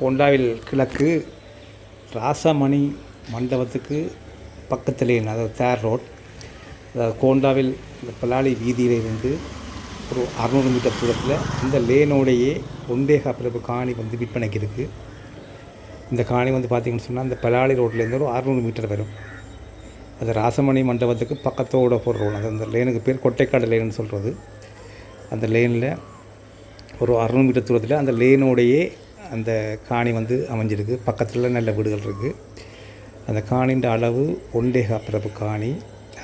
கோண்டாவில் கிழக்கு ராசமணி மண்டபத்துக்கு பக்கத்திலே அதாவது தேர் ரோட். அதாவது கோண்டாவில் இந்த பலாலி வீதியிலிருந்து ஒரு அறுநூறு மீட்டர் தூரத்தில் இந்த லேனோடையே ஒண்டேகா பிறப்பு காணி வந்து விற்பனைக்கு இருக்குது இந்த காணி வந்து பார்த்திங்கன்னு சொன்னால் இந்த பலாலி ரோட்லேருந்து ஒரு அறுநூறு மீட்டர் வரும். அது ராசமணி மண்டபத்துக்கு பக்கத்தோட போகிற ரோடு. அது அந்த லேனுக்கு பேர் கொட்டைக்காடு லேனுன்னு சொல்கிறது அந்த லேனில் ஒரு அறுநூறு மீட்டர் தூரத்தில் அந்த லேனோடையே அந்த காணி வந்து அமைஞ்சிருக்கு. பக்கத்தில் நல்ல வீடுகள் இருக்குது அந்த காணின்ற அளவு ஒண்டேகா பிறப்பு காணி.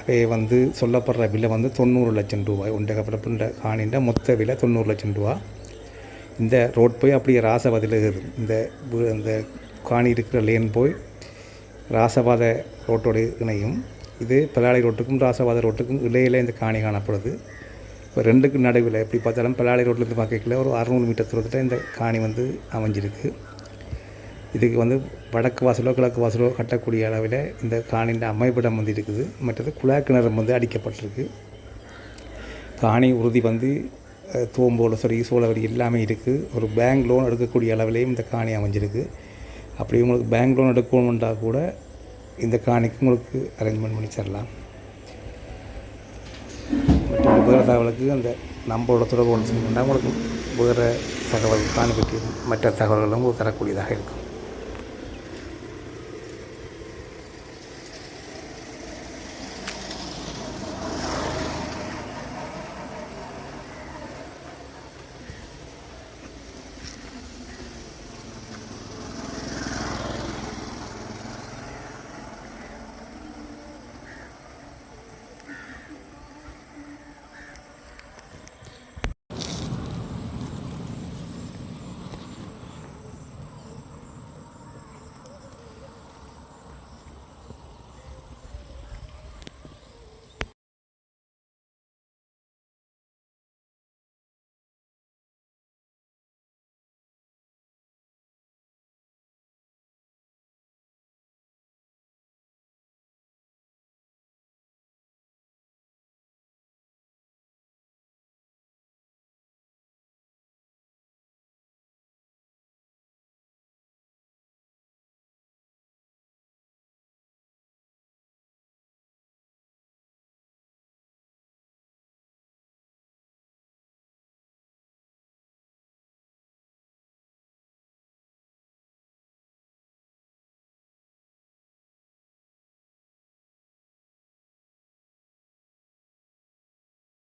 அவை வந்து சொல்லப்படுற விலை வந்து தொண்ணூறு லட்சம் ரூபாய். ஒண்டேகா பிறப்புன்ற காணின்ற மொத்த விலை தொண்ணூறு லட்சம் ரூபா. இந்த ரோட் போய் அப்படியே ராசபாதையில் இருக்குது இந்த வீ- இந்த காணி இருக்கிற லேன் போய் ராசபாத ரோட்டோடு இணையும். இது பலாளி ரோட்டுக்கும் ராசபாத ரோட்டுக்கும் இடையில இந்த காணி காணப்படுது. இப்போ ரெண்டுக்கு நடுவில் எப்படி பார்த்தாலும் பல்லாளி ரோட்லேருந்து பார்க்கல ஒரு அறுநூறு மீட்டர் தூரத்தில் இந்த காணி வந்து அமைஞ்சிருக்கு. இதுக்கு வந்து வடக்கு வாசலோ கிழக்கு வாசலோ கட்டக்கூடிய அளவில் இந்த காணியின் அமைப்பிடம் வந்து இருக்குது. மற்றது குழாய் கிணறு வந்து அடிக்கப்பட்டிருக்கு. காணி உறுதி வந்து தூம்போல சரி சோழவரி எல்லாமே இருக்குது ஒரு பேங்க் லோன் எடுக்கக்கூடிய அளவிலையும் இந்த காணி அமைஞ்சிருக்கு. அப்படி உங்களுக்கு பேங்க் லோன் எடுக்கணும்னா கூட இந்த காணிக்கு உங்களுக்கு அரேஞ்ச்மெண்ட் பண்ணி தரலாம். மற்றும் வேறு தகவலுக்கு அந்த நம்பரோட தொடர்பு கொண்டு செஞ்சீங்கன்னா உங்களுக்கு வேறு தகவல் காணி பற்றி மற்ற தகவல்களும் உங்களுக்கு தரக்கூடியதாக இருக்கும்.